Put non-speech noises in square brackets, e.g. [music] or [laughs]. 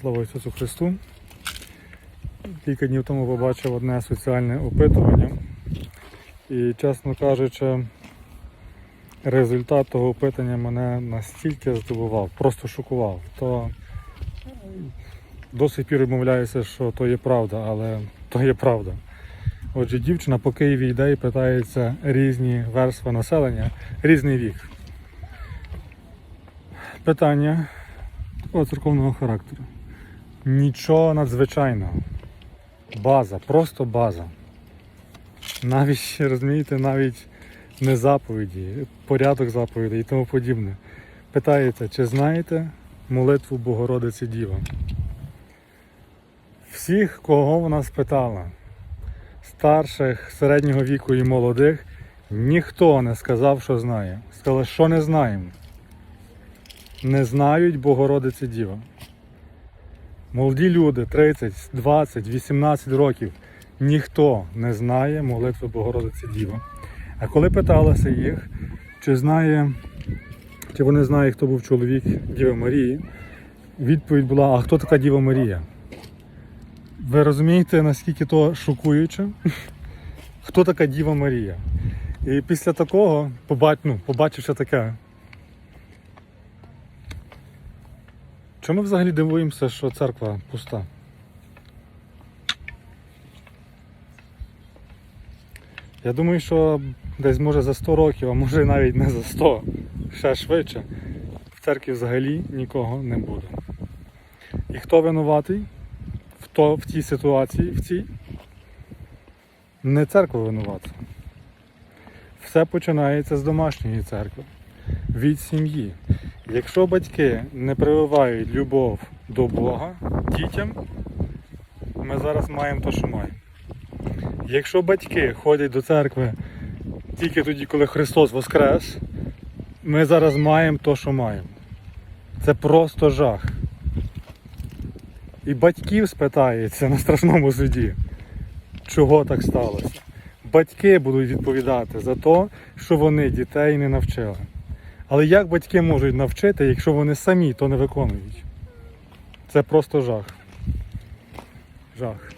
Слава Ісусу Христу. Кілька днів тому побачив одне соціальне опитування. І, чесно кажучи, результат того опитання мене настільки здивував, просто шокував. То до сих пір відмовляюся, що то є правда, але то є правда. Отже, дівчина по Києві йде і питається різні верстви населення, різний вік. Питання такого церковного характеру. Нічого надзвичайного. База, просто база. Навіть, розумієте, навіть не заповіді, порядок заповідей і тому подібне. Питається, чи знаєте молитву Богородиці Діва? Всіх, кого вона спитала, старших, середнього віку і молодих, ніхто не сказав, що знає. Сказали, що не знаємо. Не знають Богородиці Діва. Молоді люди 30, 20, 18 років. Ніхто не знає молитви Богородиці Діва. А коли питалася їх, чи знає, чи вони знають, хто був чоловік Діви Марії, відповідь була: а хто така Діва Марія? Ви розумієте, наскільки то шокуюче? [laughs] Хто така Діва Марія? І після такого, побач, ну, побачивши таке, чому ми взагалі дивуємося, що церква пуста? Я думаю, що десь може за 100 років, а може навіть не за 100, ще швидше, в церкві взагалі нікого не буде. І хто винуватий в, то, в тій ситуації, в цій? Не церква винувата. Все починається з домашньої церкви, від сім'ї. Якщо батьки не прививають любов до Бога дітям, ми зараз маємо те, що маємо. Якщо батьки ходять до церкви тільки тоді, коли Христос Воскрес, ми зараз маємо те, що маємо. Це просто жах. І батьків спитається на страшному суді, чого так сталося. Батьки будуть відповідати за те, що вони дітей не навчили. Але як батьки можуть навчити, якщо вони самі то не виконують? Це просто жах. Жах.